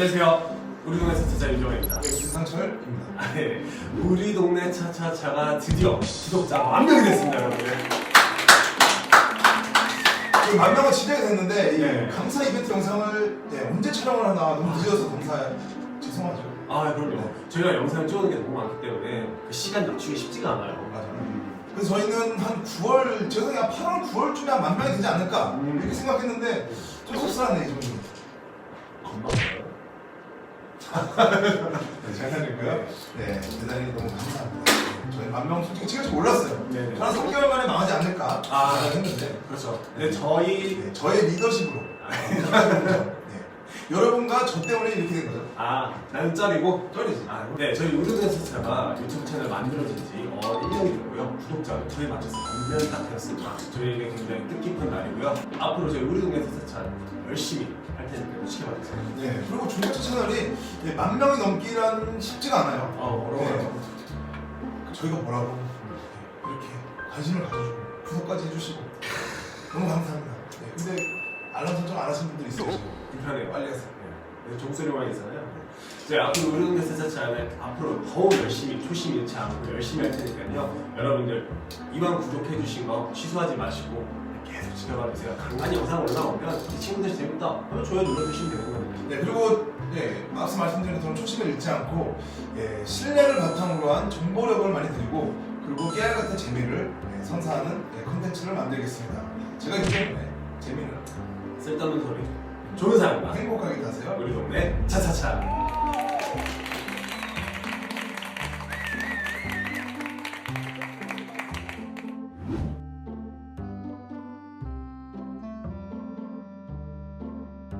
안녕하세요. 우리 동네 차차차 유정입니다. 네, 김상철입니다. 아, 네. 우리 동네 차차차가 드디어 구독자 만 명이 됐습니다, 여러분들. 그만 명은 진행이 됐는데 이 네. 감사 이벤트 영상을 네, 언제 촬영을 하나 너무 늦어서 감사 죄송하죠. 아, 그럼요. 저희가 영상 찍는 게 너무 많기 때문에 그 시간 낮추기 쉽지가 않아요. 맞아요. 그래서 저희는 한 9월, 제 생각에 한 8월, 9월쯤에 한 만 명이 되지 않을까 음. 이렇게 생각했는데 좀 섭섭하네 이 정도. 건방져요. 네, 장난이고요. 네, 대단히 너무 감사합니다. 저희 만명 솔직히 찍을 줄 몰랐어요. 네네. 한 3개월 만에 망하지 않을까 아. 생각했는데 그렇죠. 근데 저희 네, 저의 리더십으로 네. 여러분과 저 때문에 이렇게 된 거죠. 아 나는 짤이고 쩔이지. 아, 네, 저희 우리동네 차차가 유튜브 채널 만들어진 지 어, 1년이 됐고요. 구독자가 저희 맞춰서 반년이 딱 되었습니다. 저희에게 굉장히 뜻깊은 날이고요. 앞으로 저희 우리동네 차차 열심히 할 테니까 지켜봐주세요. 네, 그리고 중고차 채널이 네, 만 명이 넘기란 쉽지가 않아요. 어, 어려워요. 저희가 뭐라고 이렇게 관심을 가져주고 구독까지 해주시고 너무 감사합니다. 네, 알람 설정 안 하신 분들이 있어요. 지금. 불편해요. 빨리 하세요. 네, 종소리만 있잖아요. 이제 앞으로 우리동네 차차차는 앞으로 더욱 열심히 초심 잃지 않고 열심히 할 테니까요. 여러분들 이왕 구독해 주신 거 취소하지 마시고 계속 지켜봐 주세요. 간간히 영상 올라오면 이 친구들 재밌다. 그럼 좋아요 눌러주시면 되는 거거든요. 네, 그리고 네, 앞서 말씀드린 것처럼 초심을 잃지 않고 예, 신뢰를 바탕으로 한 정보력을 많이 드리고 그리고 깨알 같은 재미를 네, 선사하는 네, 컨텐츠를 만들겠습니다. 제가 재미는 떠는 소리. 좋은 사람만. 행복하게 사세요. 우리 동네 차차차.